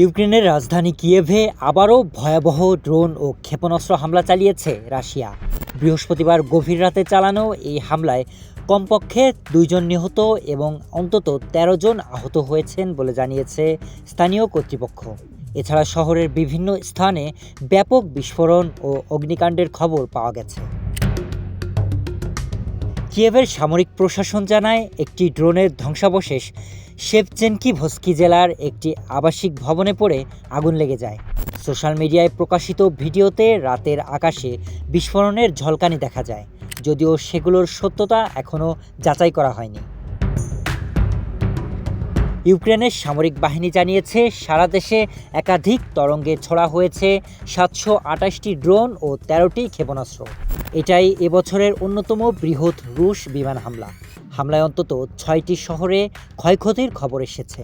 ইউক্রেনের রাজধানী কিয়েভে আবারও ভয়াবহ ড্রোন ও ক্ষেপণাস্ত্র হামলা চালিয়েছে রাশিয়া। বৃহস্পতিবার গভীর রাতে চালানো এই হামলায় কমপক্ষে দুইজন নিহত এবং অন্তত ১৩ জন আহত হয়েছেন বলে জানিয়েছে স্থানীয় কর্তৃপক্ষ। এছাড়া শহরের বিভিন্ন স্থানে ব্যাপক বিস্ফোরণ ও অগ্নিকাণ্ডের খবর পাওয়া গেছে। কিয়েভের সামরিক প্রশাসন জানায়, একটি ড্রোনের ধ্বংসাবশেষ শেভচেনকি ভস্কি জেলার একটি আবাসিক ভবনে পড়ে আগুন লেগে যায়। সোশ্যাল মিডিয়ায় প্রকাশিত ভিডিওতে রাতের আকাশে বিস্ফোরণের ঝলকানি দেখা যায়, যদিও সেগুলোর সত্যতা এখনও যাচাই করা হয়নি। ইউক্রেনের সামরিক বাহিনী জানিয়েছে, সারা দেশে একাধিক তরঙ্গে ছড়া হয়েছে সাতশো আটাশটি ড্রোন ও তেরোটি ক্ষেপণাস্ত্র। এটাই এবছরের অন্যতম বৃহৎ রুশ বিমান হামলা। হামলায় অন্তত ছয়টি শহরে ক্ষয়ক্ষতির খবর এসেছে।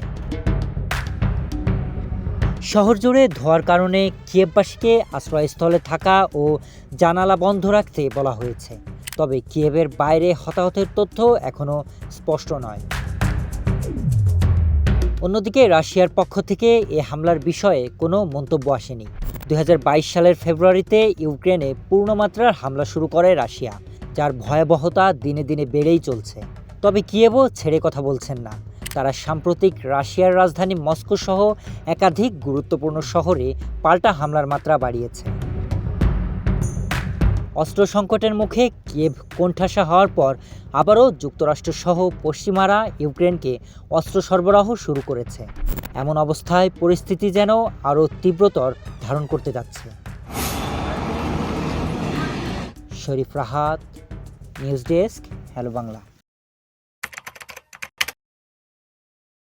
শহর জুড়ে ধোয়ার কারণে কিয়েববাসীকে আশ্রয়স্থলে থাকা ও জানালা বন্ধ রাখতে বলা হয়েছে। তবে কিয়েবের বাইরে হতাহতের তথ্য এখনও স্পষ্ট নয়। অন্যদিকে রাশিয়ার পক্ষ থেকে এ হামলার বিষয়ে কোনো মন্তব্য আসেনি। দু হাজার বাইশ সালের ফেব্রুয়ারিতে ইউক্রেনে পূর্ণমাত্রার হামলা শুরু করে রাশিয়া, যার ভয়াবহতা দিনে দিনে বেড়েই চলছে। তবে কিয়েভও ছেড়ে কথা বলছেন না। তারা সাম্প্রতিক রাশিয়ার রাজধানী মস্কো সহ একাধিক গুরুত্বপূর্ণ শহরে পাল্টা হামলার মাত্রা বাড়িয়েছে। অস্ত্র সংকটের মুখে কিয়েভ কোণঠাসা হওয়ার পর আবারও যুক্তরাষ্ট্রসহ পশ্চিমারা ইউক্রেনকে অস্ত্র সরবরাহ শুরু করেছে। এমন অবস্থায় পরিস্থিতি যেন আরও তীব্রতর ধারণ করতে যাচ্ছে। Sharif Rahat news desk hello Bangla.